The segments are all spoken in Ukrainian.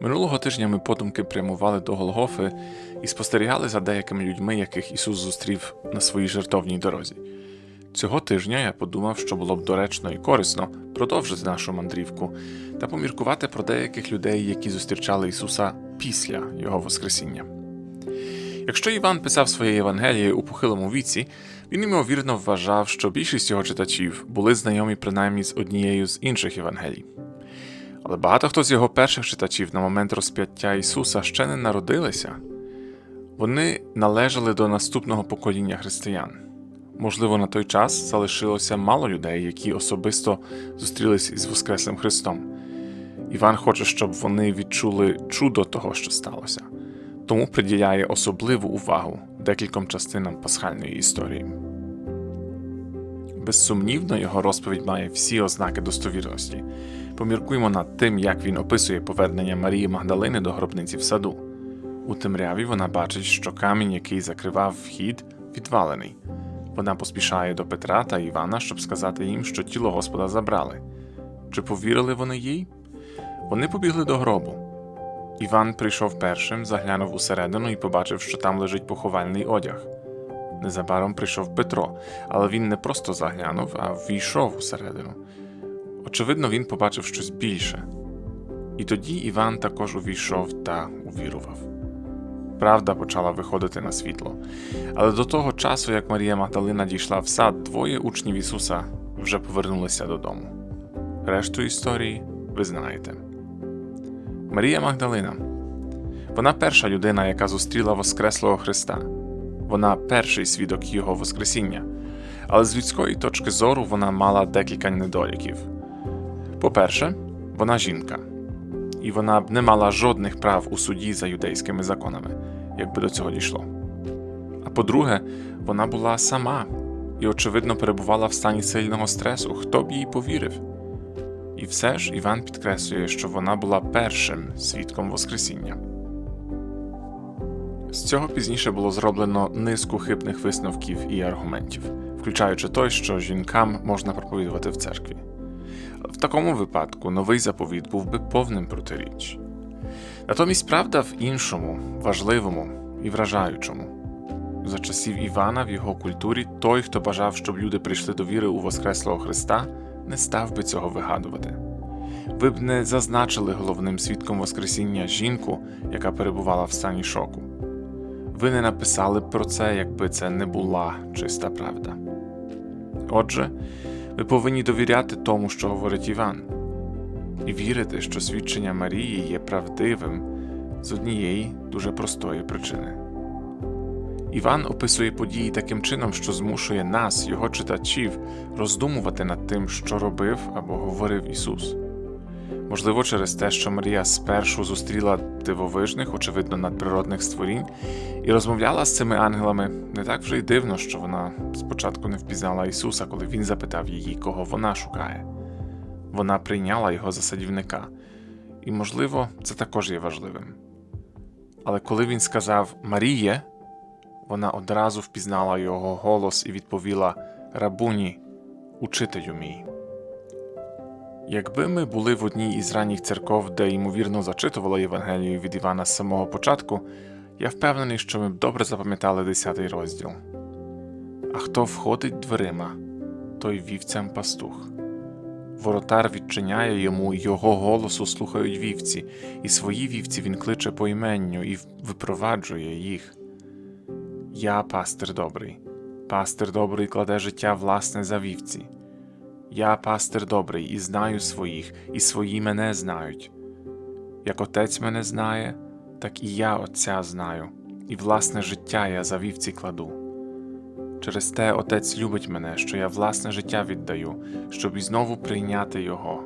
Минулого тижня ми подумки прямували до Голгофи і спостерігали за деякими людьми, яких Ісус зустрів на своїй жертовній дорозі. Цього тижня я подумав, що було б доречно і корисно продовжити нашу мандрівку та поміркувати про деяких людей, які зустрічали Ісуса після Його Воскресіння. Якщо Іван писав своє Євангеліє у похилому віці, він ймовірно вважав, що більшість його читачів були знайомі принаймні з однією з інших Євангелій. Але багато хто з його перших читачів на момент розп'яття Ісуса ще не народилися. Вони належали до наступного покоління християн. Можливо, на той час залишилося мало людей, які особисто зустрілись із Воскреслим Христом. Іван хоче, щоб вони відчули чудо того, що сталося, тому приділяє особливу увагу декільком частинам пасхальної історії. Безсумнівно, його розповідь має всі ознаки достовірності. Поміркуємо над тим, як він описує повернення Марії Магдалини до гробниці в саду. У темряві вона бачить, що камінь, який закривав вхід, відвалений. Вона поспішає до Петра та Івана, щоб сказати їм, що тіло Господа забрали. Чи повірили вони їй? Вони побігли до гробу. Іван прийшов першим, заглянув усередину і побачив, що там лежить поховальний одяг. Незабаром прийшов Петро, але він не просто заглянув, а ввійшов усередину. Очевидно, він побачив щось більше. І тоді Іван також увійшов та увірував. Правда почала виходити на світло. Але до того часу, як Марія Магдалина дійшла в сад, двоє учнів Ісуса вже повернулися додому. Решту історії ви знаєте. Марія Магдалина. Вона перша людина, яка зустріла Воскреслого Христа. Вона перший свідок Його Воскресіння. Але з людської точки зору вона мала декілька недоліків. По-перше, вона жінка, і вона б не мала жодних прав у суді за юдейськими законами, якби до цього дійшло. А по-друге, вона була сама і, очевидно, перебувала в стані сильного стресу, хто б їй повірив. І все ж Іван підкреслює, що вона була першим свідком Воскресіння. З цього пізніше було зроблено низку хибних висновків і аргументів, включаючи той, що жінкам можна проповідувати в церкві. В такому випадку новий заповіт був би повним протиріч. Натомість правда в іншому, важливому і вражаючому. За часів Івана в його культурі той, хто бажав, щоб люди прийшли до віри у Воскреслого Христа, не став би цього вигадувати. Ви б не зазначили головним свідком Воскресіння жінку, яка перебувала в стані шоку. Ви не написали про це, якби це не була чиста правда. Отже, ви повинні довіряти тому, що говорить Іван, і вірити, що свідчення Марії є правдивим з однієї дуже простої причини. Іван описує події таким чином, що змушує нас, його читачів, роздумувати над тим, що робив або говорив Ісус. Можливо, через те, що Марія спершу зустріла дивовижних, очевидно, надприродних створінь і розмовляла з цими ангелами, не так вже й дивно, що вона спочатку не впізнала Ісуса, коли він запитав її, кого вона шукає. Вона прийняла його за садівника, і, можливо, це також є важливим. Але коли він сказав Маріє, вона одразу впізнала його голос і відповіла Рабуні, учителю мій. Якби ми були в одній із ранніх церков, де ймовірно зачитували Євангелію від Івана з самого початку, я впевнений, що ми б добре запам'ятали 10 розділ. А хто входить дверима, той вівцям пастух. Воротар відчиняє йому, його голосу слухають вівці, і свої вівці він кличе по іменню і випроваджує їх. Я пастир добрий, пастир добрий кладе життя власне за вівці. Я пастир добрий і знаю своїх, і свої мене знають. Як отець мене знає, так і я Отця знаю, і власне життя я за вівці кладу. Через те Отець любить мене, що я власне життя віддаю, щоб і знову прийняти Його.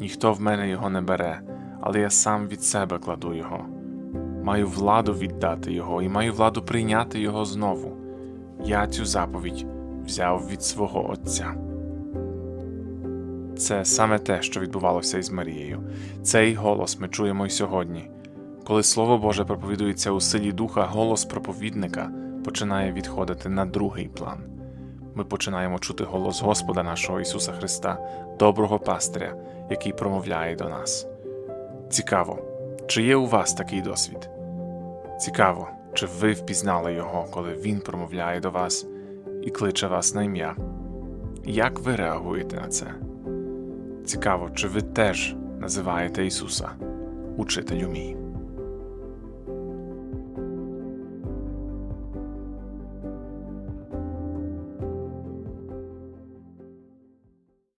Ніхто в мене його не бере, але я сам від себе кладу Його. Маю владу віддати Його і маю владу прийняти Його знову. Я цю заповідь взяв від свого Отця. Це саме те, що відбувалося із Марією. Цей голос ми чуємо й сьогодні. Коли Слово Боже проповідується у силі духа, голос проповідника починає відходити на другий план. Ми починаємо чути голос Господа нашого Ісуса Христа, доброго пастиря, який промовляє до нас. Цікаво, Чи є у вас такий досвід? Цікаво, чи ви впізнали його, коли він промовляє до вас і кличе вас на ім'я? Як ви реагуєте на це? Цікаво, чи ви теж називаєте Ісуса Учителю мій.